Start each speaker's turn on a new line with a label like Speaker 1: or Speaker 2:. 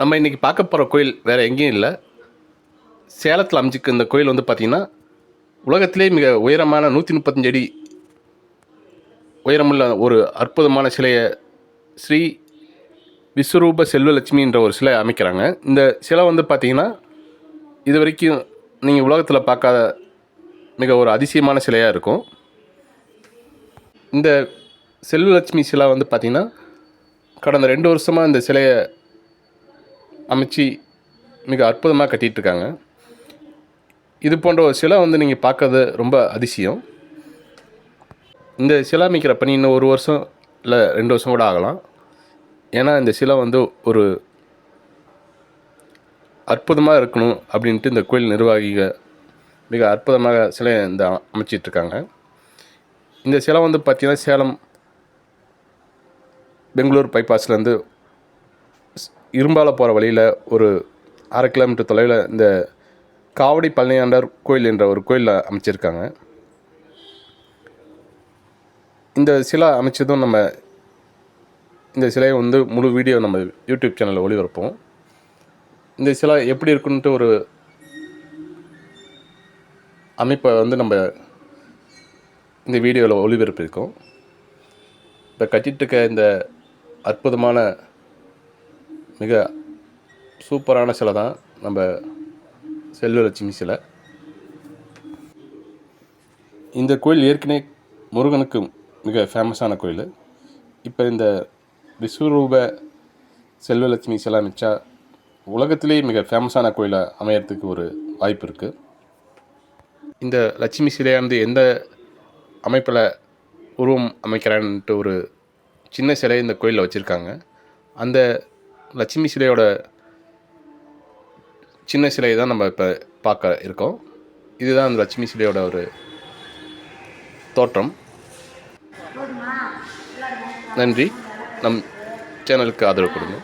Speaker 1: நம்ம இன்றைக்கி பார்க்க போகிற கோயில் வேறு எங்கேயும் இல்லை. சேலத்தில் அமைஞ்சிக்கு இந்த கோயில் வந்து பார்த்திங்கன்னா உலகத்திலே மிக உயரமான நூற்றி முப்பத்தஞ்சு அடி உயரமுள்ள ஒரு அற்புதமான சிலையை ஸ்ரீ விஸ்வரூப செல்வலட்சுமின்ற ஒரு சிலை அமைக்கிறாங்க. இந்த சிலை வந்து பார்த்திங்கன்னா இது வரைக்கும் நீங்கள் உலகத்தில் பார்க்காத மிக ஒரு அதிசயமான சிலையாக இருக்கும். இந்த செல்வலட்சுமி சிலை வந்து பார்த்திங்கன்னா கடந்த ரெண்டு வருஷமாக இந்த சிலையை அமைச்சு மிக அற்புதமாக கட்டிகிட்டு இருக்காங்க இது போன்ற ஒரு சிலை வந்து நீங்கள் பார்க்கறது ரொம்ப அதிசயம். இந்த சிலை அமைக்கிற பணி இன்னும் ஒரு வருஷம் இல்லை ரெண்டு வருஷம் கூட ஆகலாம். ஏன்னா இந்த சிலை வந்து ஒரு அற்புதமாக இருக்கணும் அப்படின்ட்டு இந்த கோயில் நிர்வாகிகள் மிக அற்புதமாக சிலை இந்த அமைச்சிட்ருக்காங்க. இந்த சிலை வந்து பார்த்திங்கன்னா சேலம் பெங்களூர் பைபாஸ்லேருந்து இரும்பால போகிற வழியில் ஒரு அரை கிலோமீட்டர் தொலைவில் இந்த காவடி பழனியாண்டர் கோயில் என்ற ஒரு கோயிலில் அமைச்சிருக்காங்க. இந்த சிலை அமைச்சதும் நம்ம இந்த சிலையை வந்து முழு வீடியோ நம்ம யூடியூப் சேனலில் ஒளிபரப்போம் இந்த சிலை எப்படி இருக்குன்ட்டு ஒரு அமைப்பை வந்து நம்ம இந்த வீடியோவில் ஒளிபரப்பியிருக்கோம். இப்போ கட்டிட்டு இருக்க இந்த அற்புதமான மிக சூப்பரான சிலை தான் நம்ம செல்வலட்சுமி சிலை. இந்த கோயில் ஏற்கனவே முருகனுக்கு மிக ஃபேமஸான கோயில். இப்போ இந்த விஸ்வரூப செல்வலட்சுமி சிலை அமைச்சா உலகத்திலேயே மிக ஃபேமஸான கோயிலாக அமையறதுக்கு ஒரு வாய்ப்பு இருக்குது இந்த லட்சுமி சிலையானது எந்த அமைப்பில் உருவம் அமைக்கிறான்ட்டு ஒரு சின்ன சிலை இந்த கோயிலில் வச்சுருக்காங்க. அந்த லட்சுமி சிலையோட சின்ன சிலையை தான் நம்ம இப்போ பார்க்க இருக்கோம். இதுதான் அந்த லட்சுமி சிலையோட ஒரு தோற்றம். நன்றி. நம் சேனலுக்கு ஆதரவு கொடுங்க.